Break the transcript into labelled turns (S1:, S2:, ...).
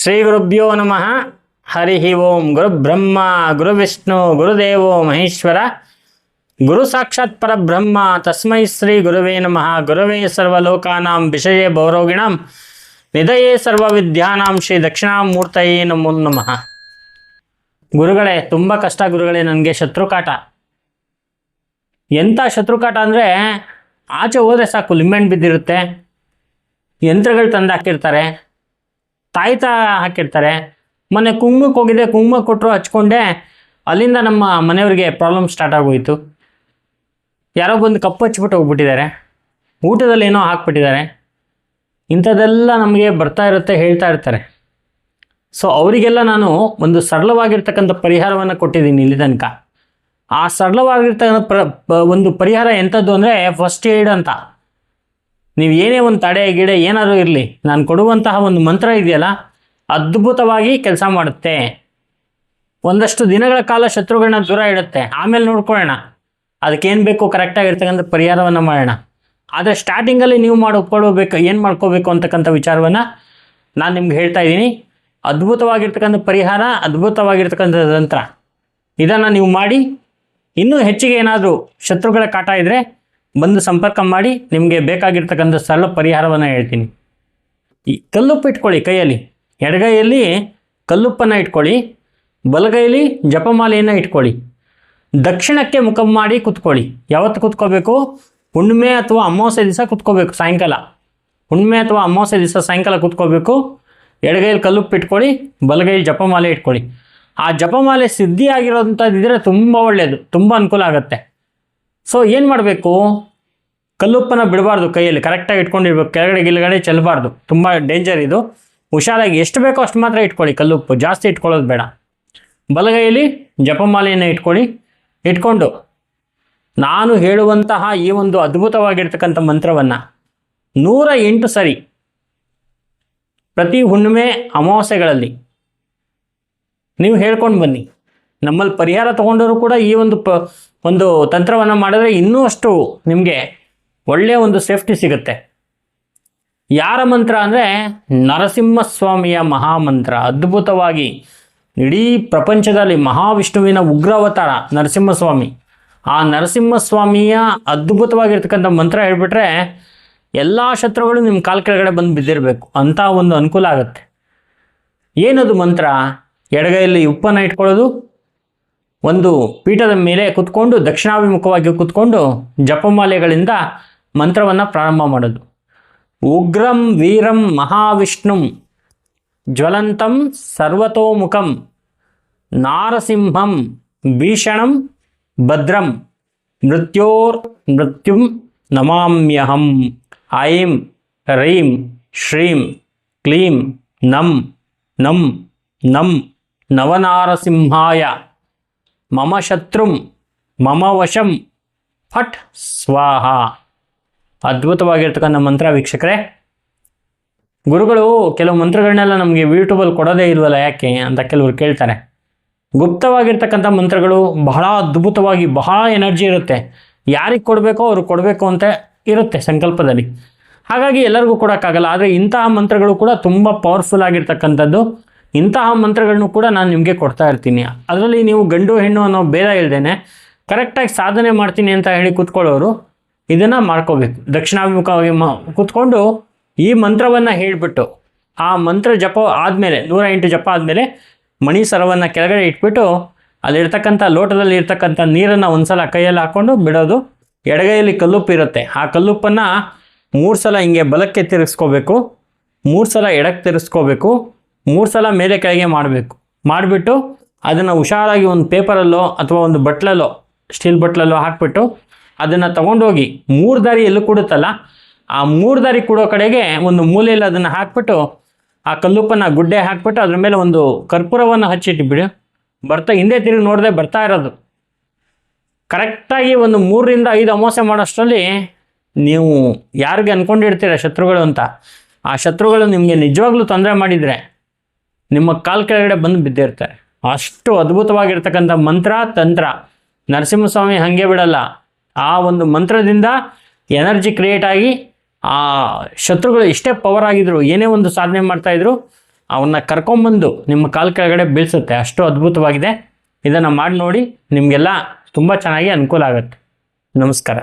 S1: ಶ್ರೀ ಗುರುಭ್ಯೋ ನಮಃ. ಹರಿ ಓಂ ಗುರು ಬ್ರಹ್ಮ, ಗುರು ವಿಷ್ಣು ಗುರುದೇವೋ ಮಹೇಶ್ವರ. ಗುರು ಸಾಕ್ಷಾತ್ ಪರಬ್ರಹ್ಮ, ತಸ್ಮೈ ಶ್ರೀ ಗುರುವೇ ನಮಃ. ಗುರುವೇ ಸರ್ವಲೋಕಾನಾಂ ವಿಷಯೇ ಭೌರೋಗಿಣಾಂ ನಿಧಯೇ ಸರ್ವವಿದ್ಯಾನಾಂ ಶ್ರೀ ದಕ್ಷಿಣಾಮೂರ್ತಯೇ ನಮೋ ನಮಃ. ಗುರುಗಳೇ, ತುಂಬ ಕಷ್ಟ ಗುರುಗಳೇ ನನಗೆ ಶತ್ರುಕಾಟ. ಎಂಥ ಶತ್ರುಕಾಟ ಅಂದರೆ ಆಚೆ ಹೋದರೆ ಸಾಕು ಲಿಂಬೆಣ್ಣು ಬಿದ್ದಿರುತ್ತೆ. ಯಂತ್ರಗಳು ತಂದು ಹಾಕಿರ್ತಾರೆ ತಾಯ್ತ ಹಾಕಿರ್ತಾರೆ. ಮೊನ್ನೆ ಕುಂಕುಮಕ್ಕೆ ಹೋಗಿದ್ದೆ ಕುಂಕುಮ ಕೊಟ್ಟರು, ಹಚ್ಕೊಂಡೆ. ಅಲ್ಲಿಂದ ನಮ್ಮ ಮನೆಯವ್ರಿಗೆ ಪ್ರಾಬ್ಲಮ್ ಸ್ಟಾರ್ಟ್ ಆಗೋಯಿತು. ಯಾರೋ ಬಂದು ಕಪ್ಪು ಹಚ್ಬಿಟ್ಟು ಹೋಗ್ಬಿಟ್ಟಿದ್ದಾರೆ. ಊಟದಲ್ಲಿ ಏನೋ ಹಾಕ್ಬಿಟ್ಟಿದ್ದಾರೆ. ಇಂಥದ್ದೆಲ್ಲ ನಮಗೆ ಬರ್ತಾ ಇರುತ್ತೆ, ಹೇಳ್ತಾ ಇರ್ತಾರೆ. ಸೊ ಅವರಿಗೆಲ್ಲ ನಾನು ಒಂದು ಸರಳವಾಗಿರ್ತಕ್ಕಂಥ ಪರಿಹಾರವನ್ನು ಕೊಟ್ಟಿದ್ದೀನಿ ಇಲ್ಲಿ ತನಕ. ಆ ಸರಳವಾಗಿರ್ತಕ್ಕಂಥ ಪ್ರ, ಒಂದು ಪರಿಹಾರ ಎಂಥದ್ದು ಅಂದರೆ ಫಸ್ಟ್ ಏಡ್ ಅಂತ. ನೀವು ಏನೇ ಒಂದು ತಡೆ, ಗಿಡ ಏನಾದರೂ ಇರಲಿ, ನಾನು ಕೊಡುವಂತಹ ಒಂದು ಮಂತ್ರ ಇದೆಯಲ್ಲ, ಅದ್ಭುತವಾಗಿ ಕೆಲಸ ಮಾಡುತ್ತೆ. ಒಂದಷ್ಟು ದಿನಗಳ ಕಾಲ ಶತ್ರುಗಳನ್ನ ದೂರ ಇಡುತ್ತೆ. ಆಮೇಲೆ ನೋಡ್ಕೊಳ್ಳೋಣ. ಅದಕ್ಕೇನು ಬೇಕು ಕರೆಕ್ಟಾಗಿರ್ತಕ್ಕಂಥ ಪರಿಹಾರವನ್ನು ಮಾಡೋಣ. ಆದರೆ ಸ್ಟಾರ್ಟಿಂಗಲ್ಲಿ ನೀವು ಮಾಡಿಕೊಳ್ಬೇಕು ಏನು ಮಾಡ್ಕೋಬೇಕು ಅಂತಕ್ಕಂಥ ವಿಚಾರವನ್ನು ನಾನು ನಿಮ್ಗೆ ಹೇಳ್ತಾ ಇದ್ದೀನಿ. ಅದ್ಭುತವಾಗಿರ್ತಕ್ಕಂಥ ಪರಿಹಾರ, ಅದ್ಭುತವಾಗಿರ್ತಕ್ಕಂಥ ತಂತ್ರ. ಇದನ್ನು ನೀವು ಮಾಡಿ, ಇನ್ನೂ ಹೆಚ್ಚಿಗೆ ಏನಾದರೂ ಶತ್ರುಗಳ ಕಾಟ ಇದ್ದರೆ ಬಂದು ಸಂಪರ್ಕ ಮಾಡಿ ನಿಮಗೆ ಬೇಕಾಗಿರ್ತಕ್ಕಂಥ ಸರಳ ಪರಿಹಾರವನ್ನು ಹೇಳ್ತೀನಿ. ಈ ಕಲ್ಲುಪ್ಪು ಇಟ್ಕೊಳ್ಳಿ ಕೈಯಲ್ಲಿ. ಎಡಗೈಯಲ್ಲಿ ಕಲ್ಲುಪ್ಪನ್ನು ಇಟ್ಕೊಳ್ಳಿ ಬಲಗೈಯಲ್ಲಿ ಜಪಮಾಲೆಯನ್ನು ಇಟ್ಕೊಳ್ಳಿ. ದಕ್ಷಿಣಕ್ಕೆ ಮುಖ ಮಾಡಿ ಕುತ್ಕೊಳ್ಳಿ. ಯಾವತ್ತು ಕುತ್ಕೋಬೇಕು? ಹುಣ್ಣಿಮೆ ಅಥವಾ ಅಮಾವಾಸ್ಯೆ ದಿವಸ ಕುತ್ಕೋಬೇಕು, ಸಾಯಂಕಾಲ. ಹುಣ್ಣಿಮೆ ಅಥವಾ ಅಮಾವಾಸ್ಯೆ ದಿವಸ ಸಾಯಂಕಾಲ ಕುತ್ಕೋಬೇಕು. ಎಡಗೈಯಲ್ಲಿ ಕಲ್ಲುಪ್ಪು ಇಟ್ಕೊಳ್ಳಿ ಬಲಗೈಯಲ್ಲಿ ಜಪಮಾಲೆ ಇಟ್ಕೊಳ್ಳಿ. ಆ ಜಪಮಾಲೆ ಸಿದ್ಧಿಯಾಗಿರೋಂಥದ್ದಿದ್ರೆ ತುಂಬ ಒಳ್ಳೆಯದು ತುಂಬ ಅನುಕೂಲ ಆಗುತ್ತೆ. ಸೊ ಏನು ಮಾಡಬೇಕು? ಕಲ್ಲುಪ್ಪನ ಬಿಡಬಾರ್ದು ಕೈಯಲ್ಲಿ. ಕರೆಕ್ಟಾಗಿ ಇಟ್ಕೊಂಡಿರ್ಬೇಕು. ಕೆಳಗಡೆ ಗಿಲ್ಗಡೆ ಚೆಲ್ಲಬಾರ್ದು ತುಂಬ ಡೇಂಜರ್ ಇದು. ಹುಷಾರಾಗಿ ಎಷ್ಟು ಬೇಕೋ ಅಷ್ಟು ಮಾತ್ರ ಇಟ್ಕೊಳ್ಳಿ ಕಲ್ಲುಪ್ಪು. ಜಾಸ್ತಿ ಇಟ್ಕೊಳ್ಳೋದು ಬೇಡ. ಬಲಗೈಯಲ್ಲಿ ಜಪಮಾಲೆಯನ್ನು ಇಟ್ಕೊಳ್ಳಿ. ಇಟ್ಕೊಂಡು ನಾನು ಹೇಳುವಂತಹ ಈ ಒಂದು ಅದ್ಭುತವಾಗಿರ್ತಕ್ಕಂಥ ಮಂತ್ರವನ್ನು ನೂರ ಎಂಟು ಸರಿ ಪ್ರತಿ ಹುಣ್ಣಿಮೆ ಅಮಾವಾಸ್ಯೆಗಳಲ್ಲಿ ನೀವು ಹೇಳ್ಕೊಂಡು ಬನ್ನಿ. ನಮ್ಮಲ್ಲಿ ಪರಿಹಾರ ತಗೊಂಡವರು ಕೂಡ ಈ ಒಂದು ಪ ಒಂದು ತಂತ್ರವನ್ನು ಮಾಡಿದ್ರೆ ಇನ್ನೂ ಅಷ್ಟು ನಿಮಗೆ ಒಳ್ಳೆಯ ಒಂದು ಸೇಫ್ಟಿ ಸಿಗುತ್ತೆ. ಯಾರ ಮಂತ್ರ ಅಂದರೆ ನರಸಿಂಹಸ್ವಾಮಿಯ ಮಹಾಮಂತ್ರ. ಅದ್ಭುತವಾಗಿ ಇಡೀ ಪ್ರಪಂಚದಲ್ಲಿ ಮಹಾವಿಷ್ಣುವಿನ ಉಗ್ರಾವತಾರ ನರಸಿಂಹಸ್ವಾಮಿ. ಆ ನರಸಿಂಹಸ್ವಾಮಿಯ ಅದ್ಭುತವಾಗಿರ್ತಕ್ಕಂಥ ಮಂತ್ರ ಹೇಳಿಬಿಟ್ರೆ ಎಲ್ಲ ಶತ್ರುಗಳು ನಿಮ್ಮ ಕಾಲ್ ಕೆಳಗಡೆ ಬಂದು ಬಿದ್ದಿರಬೇಕು. ಅಂತ ಒಂದು ಅನುಕೂಲ ಆಗುತ್ತೆ. ಏನದು ಮಂತ್ರ? ಎಡಗೈಯಲ್ಲಿ ಉಪ್ಪನ್ನು ಇಟ್ಕೊಳ್ಳೋದು ಒಂದು ಪೀಠದ ಮೇಲೆ ಕುತ್ಕೊಂಡು, ದಕ್ಷಿಣಾಭಿಮುಖವಾಗಿ ಕುತ್ಕೊಂಡು ಜಪಮಾಲೆಗಳಿಂದ ಮಂತ್ರವನ್ನು ಪ್ರಾರಂಭ ಮಾಡೋದು. ಉಗ್ರಂ ವೀರಂ ಮಹಾವಿಷ್ಣುಂ ಜ್ವಲಂತಂ ಸರ್ವತೋಮುಖಂ ನಾರಸಿಂಹಂ ಭೀಷಣಂ ಭದ್ರಂ ಮೃತ್ಯೋರ್ ಮೃತ್ಯುಂ ನಮಾಮ್ಯಹಂ ಐಂ ರೀಂ ಶ್ರೀಂ ಕ್ಲೀಂ ನಂ ನಂ ನಂ ನವನಾರಸಿಂಹಾಯ ಮಮ ಶತ್ರುಂ ಮಮ ವಶಂ ಫಟ್ ಸ್ವಾಹ ಅದ್ಭುತವಾಗಿರ್ತಕ್ಕಂಥ ಮಂತ್ರ ವೀಕ್ಷಕರೇ. ಗುರುಗಳು, ಕೆಲವು ಮಂತ್ರಗಳನ್ನೆಲ್ಲ ನಮಗೆ ಯೂಟ್ಯೂಬಲ್ಲಿ ಕೊಡೋದೇ ಇಲ್ವಲ್ಲ ಯಾಕೆ ಅಂತ ಕೆಲವರು ಕೇಳ್ತಾರೆ. ಗುಪ್ತವಾಗಿರ್ತಕ್ಕಂಥ ಮಂತ್ರಗಳು ಬಹಳ ಅದ್ಭುತವಾಗಿ, ಬಹಳ ಎನರ್ಜಿ ಇರುತ್ತೆ. ಯಾರಿಗೆ ಕೊಡಬೇಕೋ ಅವ್ರಿಗೆ ಕೊಡಬೇಕು ಅಂತ ಇರುತ್ತೆ ಸಂಕಲ್ಪದಲ್ಲಿ. ಹಾಗಾಗಿ ಎಲ್ಲರಿಗೂ ಕೊಡೋಕ್ಕಾಗಲ್ಲ, ಆದರೆ ಇಂತಹ ಮಂತ್ರಗಳು ಕೂಡ ತುಂಬ ಪವರ್ಫುಲ್ ಆಗಿರ್ತಕ್ಕಂಥದ್ದು. ಇಂತಹ ಮಂತ್ರಗಳನ್ನು ಕೂಡ ನಾನು ನಿಮಗೆ ಕೊಡ್ತಾ ಇರ್ತೀನಿ. ಅದರಲ್ಲಿ ನೀವು ಗಂಡು ಹೆಣ್ಣು ಅನ್ನೋ ಭೇದ ಇಲ್ಲದೇನೆ ಕರೆಕ್ಟಾಗಿ ಸಾಧನೆ ಮಾಡ್ತೀನಿ ಅಂತ ಹೇಳಿ ಕೂತ್ಕೊಳ್ಳೋರು ಇದನ್ನು ಮಾಡ್ಕೋಬೇಕು. ದಕ್ಷಿಣಾಭಿಮುಖವಾಗಿ ಕೂತ್ಕೊಂಡು ಈ ಮಂತ್ರವನ್ನು ಹೇಳಿಬಿಟ್ಟು, ಆ ಮಂತ್ರ ಜಪ ಆದಮೇಲೆ, ನೂರ ಎಂಟು ಜಪ ಆದಮೇಲೆ ಮಣಿ ಸರವನ್ನು ಕೆಳಗಡೆ ಇಟ್ಬಿಟ್ಟು ಅಲ್ಲಿರ್ತಕ್ಕಂಥ ಲೋಟದಲ್ಲಿ ಇರ್ತಕ್ಕಂಥ ನೀರನ್ನು ಒಂದ್ಸಲ ಕೈಯಲ್ಲಿ ಹಾಕ್ಕೊಂಡು ಬಿಡೋದು ಎಡಗೈಯಲ್ಲಿ ಕಲ್ಲುಪ್ಪು ಇರುತ್ತೆ. ಆ ಕಲ್ಲುಪ್ಪನ್ನು ಮೂರು ಸಲ ಹಿಂಗೆ ಬಲಕ್ಕೆ ತಿರುಗಿಸ್ಕೋಬೇಕು. ಮೂರು ಸಲ ಎಡಕ್ಕೆ ತಿರುಗಿಸ್ಕೋಬೇಕು. ಮೂರು ಸಲ ಮೇಲೆ ಕೆಳಗೆ ಮಾಡಬೇಕು. ಮಾಡಿಬಿಟ್ಟು ಅದನ್ನು ಹುಷಾರಾಗಿ ಒಂದು ಪೇಪರಲ್ಲೋ ಅಥವಾ ಒಂದು ಬಟ್ಲಲ್ಲೋ, ಸ್ಟೀಲ್ ಬಟ್ಲಲ್ಲೋ ಹಾಕ್ಬಿಟ್ಟು ಅದನ್ನು ತಗೊಂಡೋಗಿ ಮೂರು ದಾರಿ ಎಲ್ಲೂ ಕೊಡುತ್ತಲ್ಲ, ಆ ಮೂರು ದಾರಿ ಕೊಡೋ ಕಡೆಗೆ ಒಂದು ಮೂಲೆಯಲ್ಲಿ ಅದನ್ನು ಹಾಕ್ಬಿಟ್ಟು ಆ ಕಲ್ಲುಪ್ಪನ್ನು ಗುಡ್ಡೆ ಹಾಕ್ಬಿಟ್ಟು ಅದ್ರ ಮೇಲೆ ಒಂದು ಕರ್ಪೂರವನ್ನು ಹಚ್ಚಿಟ್ಬಿಡಿ ಬರ್ತಾ ಹಿಂದೆ ತಿರುಗಿ ನೋಡದೆ ಬರ್ತಾ ಇರೋದು. ಕರೆಕ್ಟಾಗಿ ಒಂದು ಮೂರರಿಂದ ಐದು ಅಮಾವಾಸ್ಯೆ ಮಾಡೋಷ್ಟರಲ್ಲಿ ನೀವು ಯಾರಿಗೆ ಅಂದ್ಕೊಂಡಿರ್ತೀರ ಶತ್ರುಗಳು ಅಂತ, ಆ ಶತ್ರುಗಳು ನಿಮಗೆ ನಿಜವಾಗ್ಲೂ ತೊಂದರೆ ಮಾಡಿದರೆ ನಿಮ್ಮ ಕಾಲ್ ಕೆಳಗಡೆ ಬಂದು ಬಿದ್ದಿರ್ತಾರೆ. ಅಷ್ಟು ಅದ್ಭುತವಾಗಿರ್ತಕ್ಕಂಥ ಮಂತ್ರ, ತಂತ್ರ. ನರಸಿಂಹಸ್ವಾಮಿ ಹಾಗೆ ಬಿಡಲ್ಲ. ಆ ಒಂದು ಮಂತ್ರದಿಂದ ಎನರ್ಜಿ ಕ್ರಿಯೇಟ್ ಆಗಿ ಆ ಶತ್ರುಗಳು ಎಷ್ಟೇ ಪವರ್ ಆಗಿದ್ರು, ಏನೇ ಒಂದು ಸಾಧನೆ ಮಾಡ್ತಾಯಿದ್ರು ಅವನ್ನ ಕರ್ಕೊಂಬಂದು ನಿಮ್ಮ ಕಾಲ್ ಕೆಳಗಡೆ ಬೀಳ್ಸುತ್ತೆ. ಅಷ್ಟು ಅದ್ಭುತವಾಗಿದೆ. ಇದನ್ನು ಮಾಡಿ ನೋಡಿ ನಿಮಗೆಲ್ಲ ತುಂಬ ಚೆನ್ನಾಗಿ ಅನುಕೂಲ ಆಗುತ್ತೆ. ನಮಸ್ಕಾರ.